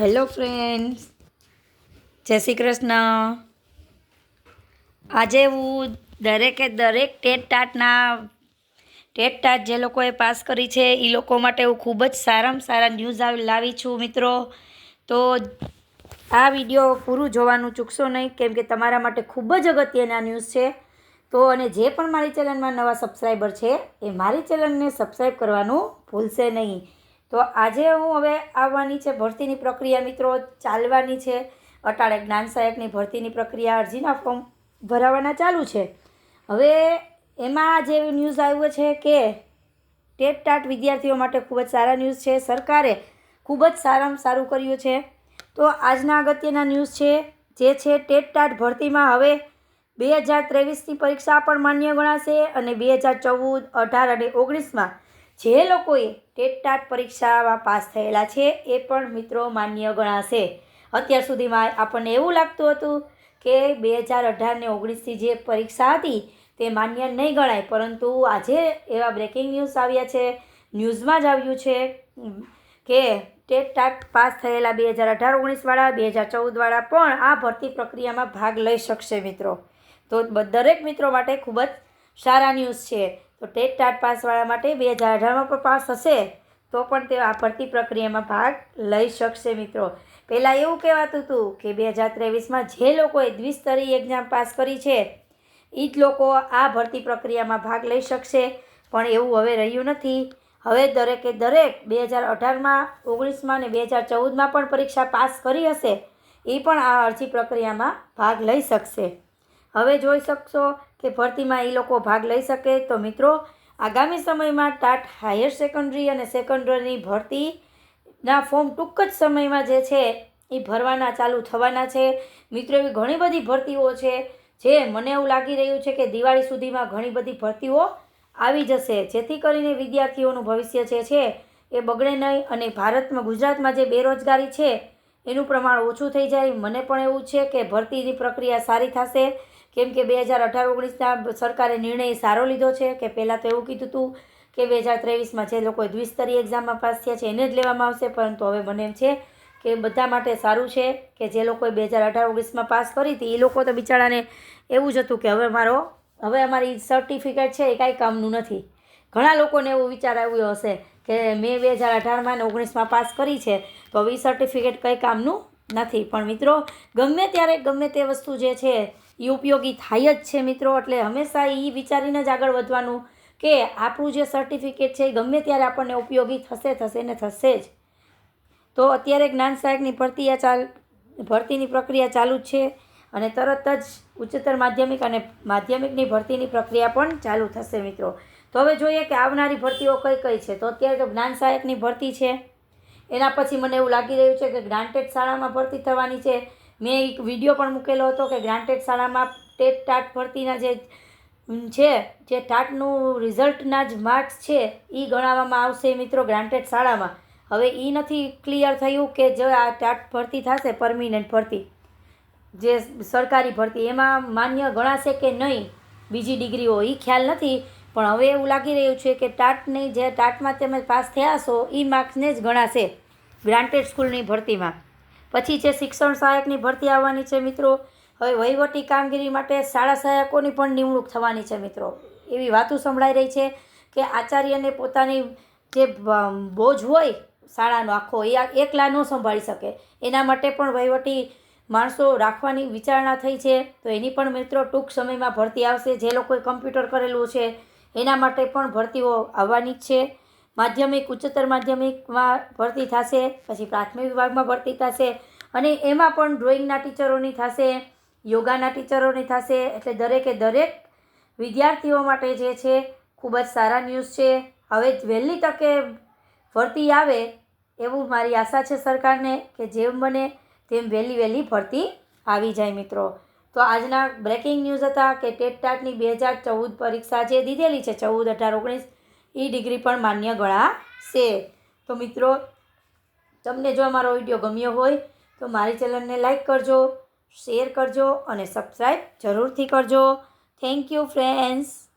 Hello friends. જય શ્રી કૃષ્ણ. આજે હું દરેકે દરેક ટેટ ટાટના, ટેટ ટાટ જે લોકોએ પાસ કરી છે એ લોકો માટે હું ખૂબ જ સારામાં સારા ન્યૂઝ લાવી છું મિત્રો. તો આ વીડિયો પૂરું જોવાનું ચૂકશો નહીં, કેમ કે તમારા માટે ખૂબ જ અગત્યના ન્યૂઝ છે. તો અને જે પણ મારી ચેનલમાં નવા સબસ્ક્રાઈબર છે, એ મારી ચેનલને સબસ્ક્રાઈબ કરવાનું ભૂલશે નહીં. તો આજે હું હવે આવવાની છે ભરતીની પ્રક્રિયા મિત્રો, ચાલવાની છે. અટાળે જ્ઞાન સહાયકની ભરતીની પ્રક્રિયા અરજીના ફોર્મ ભરાવાના ચાલુ છે. હવે એમાં જે ન્યૂઝ આવ્યો છે કે ટેટ ટાટ વિદ્યાર્થીઓ માટે ખૂબ જ સારા ન્યૂઝ છે. સરકારે ખૂબ જ સારામાં સારું કર્યું છે. તો આજના અગત્યના ન્યૂઝ છે, જે છે ટેટ ટાટ ભરતીમાં હવે બે હજાર ત્રેવીસની પરીક્ષા પણ માન્ય ગણાશે અને બે હજાર ચૌદ, અઢાર અને ઓગણીસમાં જે લોકોએ ટેટ ટાટ પરીક્ષામાં પાસ થયેલા છે, એ પણ મિત્રો માન્ય ગણાશે. અત્યાર સુધીમાં આપણને એવું લાગતું હતું કે બે હજાર અઢાર ને ઓગણીસની જે પરીક્ષા હતી, તે માન્ય નહીં ગણાય. પરંતુ આજે એવા બ્રેકિંગ ન્યૂઝ આવ્યા છે, ન્યૂઝમાં જ આવ્યું છે કે ટેટ ટાટ પાસ થયેલા બે હજાર અઢાર ઓગણીસવાળા બે હજાર ચૌદવાળા પણ આ ભરતી પ્રક્રિયામાં ભાગ લઈ શકશે મિત્રો. તો દરેક મિત્રો માટે ખૂબ જ સારા ન્યૂઝ છે. તો ટેટ ટાટ પાસવાળા માટે બે હજાર અઢારમાં પણ પાસ હશે, તો પણ તે આ ભરતી પ્રક્રિયામાં ભાગ લઈ શકશે મિત્રો. પહેલાં એવું કહેવાતું હતું કે બે હજાર ત્રેવીસમાં જે લોકોએ દ્વિસ્તરીય એક્ઝામ પાસ કરી છે એ જ લોકો આ ભરતી પ્રક્રિયામાં ભાગ લઈ શકશે. પણ એવું હવે રહ્યું નથી. હવે દરેકે દરેક બે હજાર અઢારમાં, ઓગણીસમાં ને બે હજાર ચૌદમાં પણ પરીક્ષા પાસ કરી હશે એ પણ આ અરજી પ્રક્રિયામાં ભાગ લઈ શકશે. હવે જોઈ શકશો કે ભરતીમાં એ લોકો ભાગ લઈ શકે. તો મિત્રો, આગામી સમયમાં ટાટ હાયર સેકન્ડરી અને સેકન્ડરીની ભરતીના ફોર્મ ટૂંક જ સમયમાં જે છે એ ભરવાના ચાલુ થવાના છે. મિત્રો, એવી ઘણી બધી ભરતીઓ છે, જે મને એવું લાગી રહ્યું છે કે દિવાળી સુધીમાં ઘણી બધી ભરતીઓ આવી જશે. જેથી કરીને વિદ્યાર્થીઓનું ભવિષ્ય જે છે, એ બગડે નહીં અને ભારતમાં, ગુજરાતમાં જે બેરોજગારી છે, એનું પ્રમાણ ઓછું થઈ જાય. મને પણ એવું છે કે ભરતીની પ્રક્રિયા સારી થશે. કેમ કે બે હજાર અઢાર, ઓગણીસના સરકારે નિર્ણય સારો લીધો છે કે પહેલાં તો એવું કીધું હતું કે બે હજાર ત્રેવીસમાં જે લોકોએ દ્વિસ્તરીય એક્ઝામમાં પાસ થયા છે એને જ લેવામાં આવશે, પરંતુ હવે મને એમ છે કે બધા માટે સારું છે કે જે લોકોએ બે હજાર અઢાર, ઓગણીસમાં પાસ કરી હતી, એ લોકો તો બિચારાને એવું જ હતું કે હવે મારો, હવે અમારી સર્ટિફિકેટ છે એ કાંઈ કામનું નથી. ઘણા લોકોને એવું વિચાર આવ્યો હશે કે મેં બે હજાર અઢારમાં ને ઓગણીસમાં પાસ કરી છે, તો હવે એ સર્ટિફિકેટ કંઈ કામનું નથી. પણ મિત્રો, ગમે ત્યારે, ગમે તે વસ્તુ જે છે એ ઉપયોગી થાય જ છે મિત્રો, એટલે હંમેશા એ વિચારીને જ આગળ વધવાનું કે આપણું જે સર્ટિફિકેટ છે એ ગમે ત્યારે આપણને ઉપયોગી થશે થશે ને થશે જ. તો અત્યારે જ્ઞાન સહાયકની ભરતી ચાલ, ભરતીની પ્રક્રિયા ચાલુ જ છે અને તરત જ ઉચ્ચતર માધ્યમિક અને માધ્યમિકની ભરતીની પ્રક્રિયા પણ ચાલુ થશે મિત્રો. તો હવે જોઈએ કે આવનારી ભરતીઓ કઈ કઈ છે. તો અત્યારે તો જ્ઞાન સહાયકની ભરતી છે. એના પછી મને એવું લાગી રહ્યું છે કે ગ્રાન્ટેડ શાળામાં ભરતી થવાની છે. મેં એક વીડિયો પણ મૂકેલો હતો કે ગ્રાન્ટેડ શાળામાં ટેટ ટાટ ભરતીના જે છે, જે ટાટનું રિઝલ્ટના જ માર્ક્સ છે એ ગણાવવામાં આવશે મિત્રો ગ્રાન્ટેડ શાળામાં. હવે એ નથી ક્લિયર થયું કે જો આ ટાટ ભરતી થશે, પરમિનન્ટ ભરતી. જે સરકારી ભરતી, એમાં માન્ય ગણાશે કે નહીં, બીજી ડિગ્રીઓ એ ખ્યાલ નથી. પણ હવે એવું લાગી રહ્યું છે કે ટાટની જે ટાટમાં તમે પાસ થયા છો એ માર્ક્સને જ ગણાશે ગ્રાન્ટેડ સ્કૂલની ભરતીમાં. પછી છે શિક્ષણ સહાયકની ભરતી આવવાની છે મિત્રો, હવે વહીવટી કામગીરી માટે શાળા સહાયકોની પણ નિમણૂક થવાની છે મિત્રો. એવી વાતો સંભળાઈ રહી છે કે આચાર્યને પોતાની જે બોજ હોય શાળાનો આખો, એ એકલા ન સંભાળી શકે. એના માટે પણ વહીવટી માણસો રાખવાની વિચારણા થઈ છે. તો એની પણ મિત્રો ટૂંક સમયમાં ભરતી આવશે. જે લોકોએ કમ્પ્યુટર કરેલું છે, એના માટે પણ ભરતીઓ આવવાની જ છે. માધ્યમિક, ઉચ્ચતર માધ્યમિકમાં ભરતી થશે, પછી પ્રાથમિક વિભાગમાં ભરતી થશે અને એમાં પણ ડ્રોઈંગના ટીચરોની થશે, યોગાના ટીચરોની થશે, એટલે દરેકે દરેક વિદ્યાર્થીઓ માટે જે છે, ખૂબ જ સારા ન્યૂઝ છે. હવે વહેલી તકે ભરતી આવે એવું મારી આશા છે સરકારને કે જેમ બને તેમ વહેલી વહેલી ભરતી આવી જાય મિત્રો. તો આજના બ્રેકિંગ ન્યૂઝ હતા કે ટેટ ટાટની બે હજાર ચૌદ પરીક્ષા જે દીધેલી છે, ચૌદ, અઢાર, ઓગણીસ એ ડિગ્રી પણ માન્ય ગણાશે. તો મિત્રો, તમને જો અમારો વીડિયો ગમ્યો હોય તો મારી ચેનલને લાઇક કરજો શેર કરજો અને સબસ્ક્રાઈબ જરૂરથી કરજો. Thank you friends.